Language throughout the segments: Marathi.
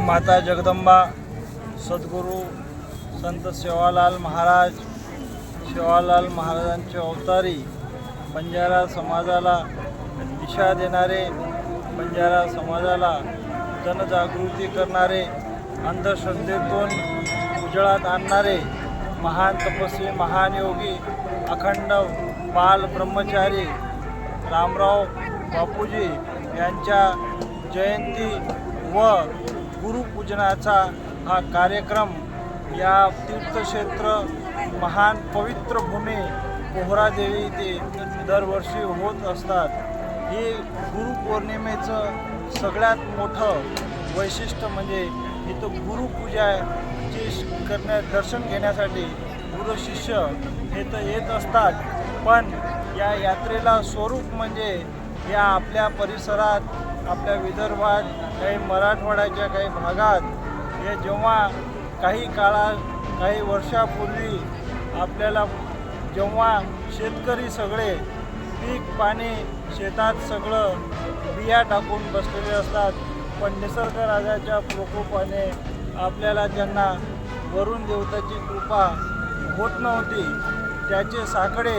माता जगदंबा सद्गुरू संत सेवालाल महाराज सेवालाल महाराजांचे अवतारी बंजारा समाजाला दिशा देणारे बंजारा समाजाला जनजागृती करणारे अंधश्रद्धेतून उजळात आणणारे महान तपस्वी महान योगी अखंड बाल ब्रह्मचारी रामराव बापूजी यांच्या जयंती व गुरुपूजनाचा हा कार्यक्रम या तीर्थक्षेत्र महान पवित्र भूमी पोहरादेवी येथे दरवर्षी होत असतात. हे गुरुपौर्णिमेचं सगळ्यात मोठं वैशिष्ट्य म्हणजे इथं गुरुपूजा करण्या दर्शन घेण्यासाठी गुरु शिष्य हे तर येत असतात पण या यात्रेला स्वरूप म्हणजे या आपल्या परिसरात आपल्या विदर्भात काही मराठवाड्याच्या काही भागात हे जेव्हा काही काळा काही वर्षापूर्वी आपल्याला जेव्हा शेतकरी सगळे पीक पाणी शेतात सगळं बिया टाकून बसलेले असतात पण निसर्गराजाच्या प्रकोपाने आपल्याला त्यांना वरुण देवताची कृपा होत नव्हती. त्याचे साकडे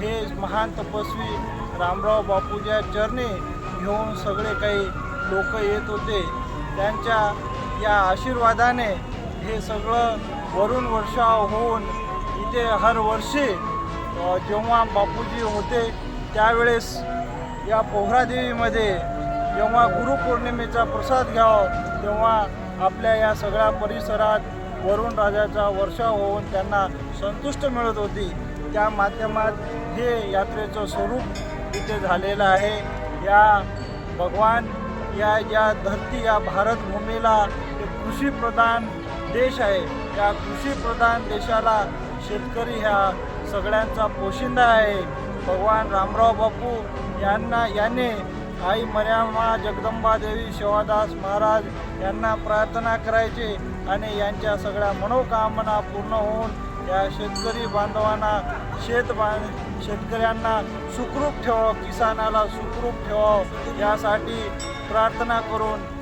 हे महान तपस्वी रामराव बापूच्या चरणी घेऊन सगळे काही लोक येत होते. त्यांच्या या आशीर्वादाने हे सगळं वरून वर्षाव होऊन इथे हर वर्षी जेव्हा बापूजी होते त्यावेळेस या पोहरादेवीमध्ये जेव्हा गुरुपौर्णिमेचा प्रसाद घ्यावा तेव्हा आपल्या या सगळ्या परिसरात वरुण राजाचा वर्षा होऊन त्यांना संतुष्ट मिळत होती. त्या माध्यमात हे यात्रेचं स्वरूप इथे झालेलं आहे. या भगवान या या धरती या भारतभूमीला एक कृषीप्रधान देश आहे. या कृषीप्रधान देशाला शेतकरी ह्या सगळ्यांचा पोशिंदा आहे. भगवान रामराव बापू यांना याने आई मर्यामा जगदंबा देवी शिवादास महाराज यांना प्रार्थना करायची आणि यांच्या सगळ्या मनोकामना पूर्ण होऊन या शेतकरी बांधवांना शेत शेतकऱ्यांना सुखरूप ठेवावं किसानाला सुखरूप ठेवावं यासाठी प्रार्थना करून